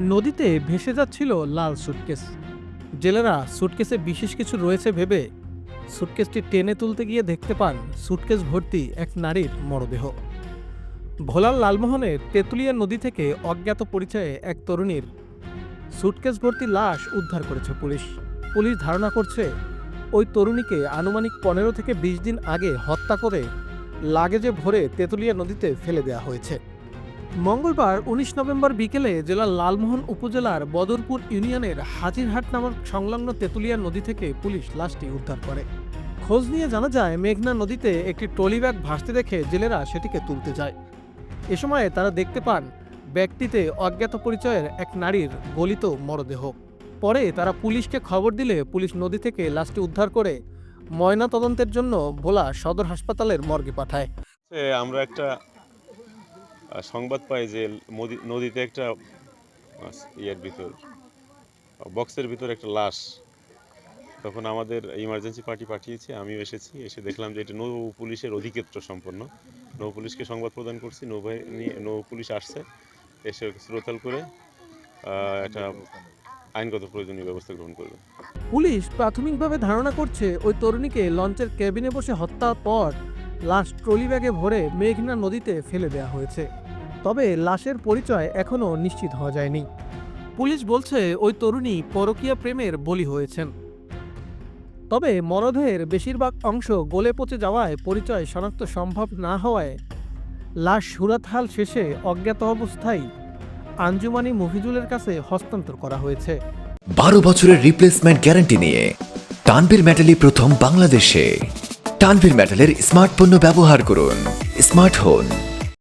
নদীতে ভেসে যাচ্ছিল লাল সুটকেস জেলেরা সুটকেসে বিশেষ কিছু রয়েছে ভেবে সুটকেসটি টেনে তুলতে গিয়ে দেখতে পান সুটকেস ভর্তি এক নারীর মরদেহ। ভোলার লালমোহনের তেঁতুলিয়া নদী থেকে অজ্ঞাত পরিচয়ে এক তরুণীর সুটকেস ভর্তি লাশ উদ্ধার করেছে পুলিশ। পুলিশ ধারণা করছে, ওই তরুণীকে আনুমানিক পনেরো থেকে বিশ দিন আগে হত্যা করে লাগেজে ভরে তেঁতুলিয়া নদীতে ফেলে দেওয়া হয়েছে। মঙ্গলবার উনিশ নভেম্বর বিকেলে জেলার লালমোহন উপজেলার বদরপুর ইউনিয়নের হাজিরহাট নামক সংলগ্ন তেঁতুলিয়া নদী থেকে পুলিশ লাশটি উদ্ধার করে। খোঁজ নিয়ে জানা যায়, মেঘনা নদীতে একটি ট্রলি ব্যাগ ভাসতে দেখে জেলেরা সেটিকে তুলতে যায়। এ সময়ে তারা দেখতে পান, ব্যাগটিতে অজ্ঞাত পরিচয়ের এক নারীর গলিত মরদেহ। পরে তারা পুলিশকে খবর দিলে পুলিশ নদী থেকে লাশটি উদ্ধার করে ময়না তদন্তের জন্য ভোলা সদর হাসপাতালের মর্গে পাঠায়। আমরা একটা সংবাদ পাই যে নদীতে একটা ইয়ের ভিতর বক্সের ভিতর একটা লাশ। তখন আমাদের ইমার্জেন্সি পার্টি পাঠিয়েছে, আমিও এসেছি, এসে দেখলাম যে এটা নৌ পুলিশের অধিক্ষেত্র সম্পন্ন। নৌ পুলিশকে সংবাদ প্রদান করছি নৌবাহিনী নৌ পুলিশ আসছে, এসে শ্রোতাল করে একটা আইনগত প্রয়োজনীয় ব্যবস্থা গ্রহণ করবে। পুলিশ প্রাথমিকভাবে ধারণা করছে ওই তরুণীকে লঞ্চের কেবিনে বসে হত্যার পর লাশ ট্রলি ব্যাগে ভরে মেঘনা নদীতে ফেলে দেওয়া হয়েছে। তবে লাশের পরিচয় এখনও নিশ্চিত হওয়া যায়নি। পুলিশ বলছে, ওই তরুণী পরকীয়া প্রেমের বলি হয়েছেন। তবে মরদেহের বেশিরভাগ অংশ গলে পচে যাওয়ায় পরিচয় শনাক্ত সম্ভব না হওয়ায় লাশ সুরাতহাল শেষে অজ্ঞাত অবস্থায় আঞ্জুমানি মফিজুলের কাছে হস্তান্তর করা হয়েছে। বারো বছরের রিপ্লেসমেন্ট গ্যারান্টি নিয়ে তানভীর মেটালি প্রথম বাংলাদেশে। তানভীর মেটালের স্মার্ট পণ্য ব্যবহার করুন। স্মার্ট হন